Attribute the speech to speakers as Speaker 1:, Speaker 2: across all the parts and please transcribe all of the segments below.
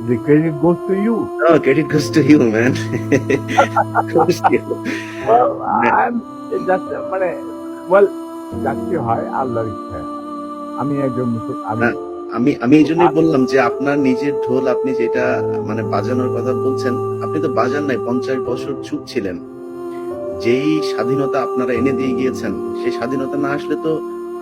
Speaker 1: the credit goes to you.
Speaker 2: No, credit goes to you, man. Goes to you.
Speaker 1: Well, I'm just মানে well যাচ্ছে হয় আল্লাহর ইচ্ছা আমি একজন আমি
Speaker 2: না, আমি আমি এই জন্যই বললাম যে আপনার নিজের ঢোল আপনি যেটা মানে বাজানোর কথা বলছেন আপনি তো বাজান নাই পঞ্চাশ বছর চুপ ছিলেন যেই স্বাধীনতা আপনারা এনে দিয়ে গিয়েছেন সেই স্বাধীনতা না আসলে তো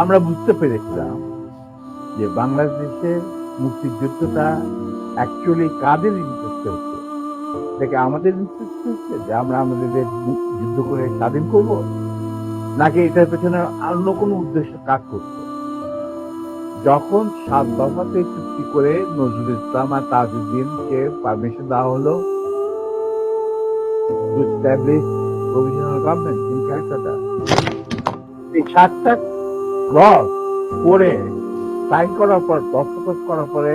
Speaker 1: আমরা বুঝতে পেরেছিলাম যে বাংলাদেশে মুক্তিযুদ্ধটা অ্যাকচুয়ালি কাদের ইন্টারেস্টে হচ্ছে থেকে আমাদের ইন্টারেস্ট হচ্ছে যে আমরা আমাদের যুদ্ধ করে স্বাধীন করব? নাকি এটার পেছনে অন্য কোনো উদ্দেশ্য কাজ করছে যখন সাত দফাতে চুক্তি করে নজরুল ইসলাম আর তাজউদ্দিনকে পারমিশন দেওয়া হলো প্রভিশনাল গভর্নমেন্ট এই সাতটা ক্লস পড়ে সাইন করার পর, দস্তখত করার পরে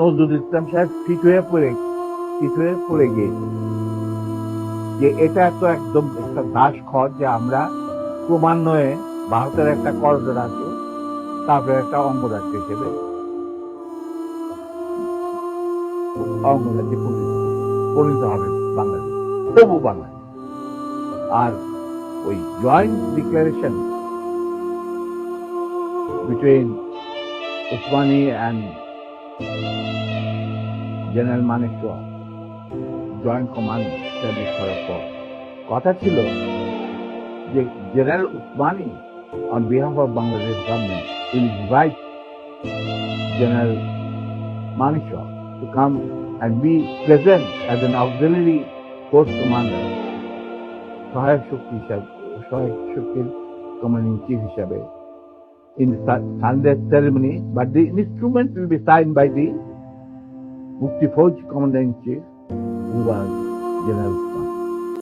Speaker 1: নজরুল ইসলাম সাহেব ফিট হয়ে পড়ে, ফিট হয়ে পড়ে গিয়েছে যে এটা তো একদম একটা দাস খর যে আমরা ক্রমান্বয়ে ভারতের একটা করজ রাজ্য তারপরে একটা অঙ্গরাজ্য হিসেবে অঙ্গরাজ্যে পরিণত হবে বাংলাদেশ, তবু বাংলাদেশ। আর ওই joint declaration between Osmani and general Manek joint command establish করার পর কথা ছিল যে general Osmani on behalf of Bangladesh government will invite General Manisha to come and be present as an auxiliary force commander সহায়ক শক্তি হিসাবে সহায়ক শক্তির commanding chief হিসাবে in Sunday ceremony, but the instrument will be signed by the Mukti Fauj commander in chief, who was General